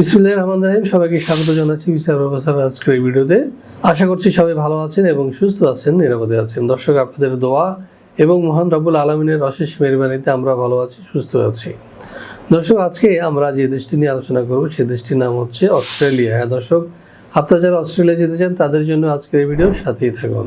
বিসমুল্লাহ রহমান রাহিম, সবাইকে স্বাগত জানাচ্ছি বিচার প্রফেসর আজকের এই ভিডিওতে। আশা করছি সবাই ভালো আছেন এবং সুস্থ আছেন, নিরাপদে আছেন। দর্শক, আপনাদের দোয়া এবং মহান রব্বুল আলমিনের অশেষ মেহরবানিতে আমরা ভালো আছি, সুস্থ আছি। দর্শক, আজকে আমরা যে দেশটি নিয়ে আলোচনা করব সেই দেশটির নাম হচ্ছে অস্ট্রেলিয়া। হ্যাঁ দর্শক, আপনারা যারা অস্ট্রেলিয়া যেতে চান, তাদের জন্য আজকের এই ভিডিওর সাথেই থাকুন।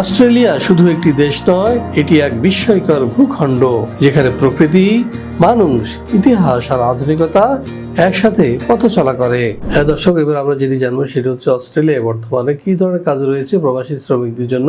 অস্ট্রেলিয়া শুধু একটি দেশ নয়, এটি এক বিস্ময়কর ভূখণ্ড, যেখানে প্রকৃতি, মানুষ, ইতিহাস আর আধুনিকতা একসাথে পথ চলা করে। হ্যাঁ দর্শক, এবার আমরা যেটি জানব, সেটি হচ্ছে অস্ট্রেলিয়ায় বর্তমানে কি ধরনের কাজ রয়েছে প্রবাসী শ্রমিকদের জন্য।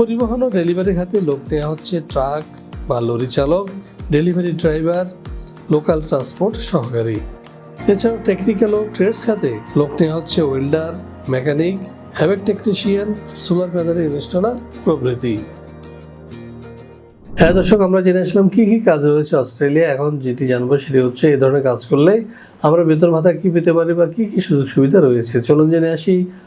পরিবহন ও ডেলিভারি খাতে লোক নেওয়া হচ্ছে ট্রাক বা লরি চালক, ডেলিভারি ড্রাইভার, লোকাল ট্রান্সপোর্ট সহকারী। এছাড়াও টেকনিক্যাল ও ট্রেডস খাতে লোক নেওয়া হচ্ছে welder mechanic HVAC technician solar panel installer প্রভৃতি। হ্যাঁ দর্শক, আমরা জেনে আসলাম কী কী কাজ রয়েছে অস্ট্রেলিয়া এখন যেটি জানব সেটি হচ্ছে এই ধরনের কাজ করলে আমরা বেতন ভাতা কী পেতে পারি বা কী কী সুযোগ সুবিধা রয়েছে। চলুন জেনে আসি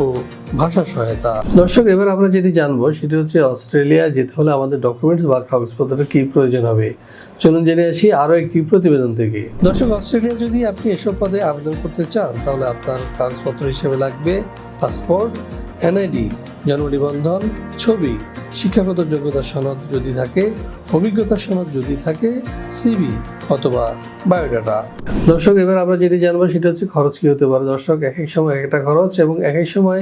ও ভাষা সহায়তা। দর্শক, এবার আমরা যেটি জানব, সেটি হচ্ছে অস্ট্রেলিয়া যেতে হলে আমাদের ডকুমেন্টস বা কাগজপত্রের কি প্রয়োজন হবে? চলুন জেনে আসি আরও একটি প্রতিবেদন থেকে। দর্শক, অস্ট্রেলিয়া যদি আপনি এসব পদে আবেদন করতে চান, তাহলে আপনার কাগজপত্র হিসেবে লাগবে পাসপোর্ট, এনআইডি জন্ম নিবন্ধন ছবি, শিক্ষাগত যোগ্যতা সনদ যদি থাকে অভিজ্ঞতা সনদ যদি থাকে সিবি অথবা বায়োডাটা। দর্শক, এবার আমরা যেটি জানব সেটা হচ্ছে খরচ কি হতে পারে। দর্শক এক এক সময় এক একটা খরচ এবং এক এক সময়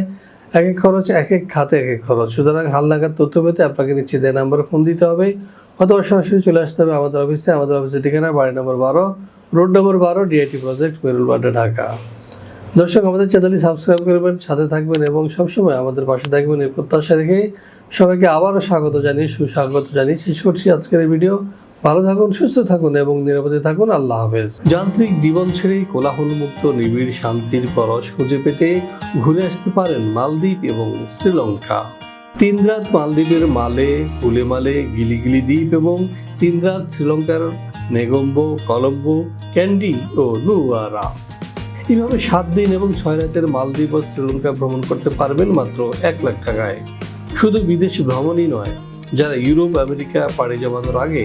এক এক খরচ এক এক খাতে এক এক খরচ। সুতরাং হাল লাগার তথ্য পেতে আপনাকে নিচে দেয় নাম্বারে ফোন দিতে হবে অথবা সরাসরি চলে আসতে হবে আমাদের অফিসে। আমাদের অফিসের ঠিকানা বাড়ি নম্বর বারো, রোড নম্বর বারো, ডিআইটি প্রজেক্ট মেরুলবাড্ডা ঢাকা। দর্শক, আমাদের চ্যানেলটি সাবস্ক্রাইব করবেন, সাথে থাকবেন এবং সবসময় আমাদের পাশে থাকবেন এই প্রত্যাশা রেখে সবাইকে আবারও স্বাগত জানিয়ে, সুস্বাগত জানিয়ে শেষ করছি আজকের ভিডিও। ভালো থাকুন, সুস্থ থাকুন এবং নিরাপদে থাকুন। আল্লাহ হাফেজ। যান্ত্রিক জীবন ছেড়ে কোলাহলমুক্ত, নিবিড় শান্তির পরশ খুঁজে পেতে ঘুরে আসতে পারেন মালদ্বীপ এবং শ্রীলঙ্কা। তিন রাত মালদ্বীপের মালে কুলেমালে গিলিগিলি দ্বীপ এবং তিন রাত শ্রীলঙ্কার নেগম্বো, কলম্বো, ক্যান্ডি ও নুয়ারা। এইভাবে সাত দিন এবং ছয় রাতের মালদ্বীপ ও শ্রীলঙ্কা ভ্রমণ করতে পারবেন মাত্র এক লাখ টাকায়। শুধু বিদেশি ভ্রমণই নয়, যারা ইউরোপ, আমেরিকা পাড়ি জমানোর আগে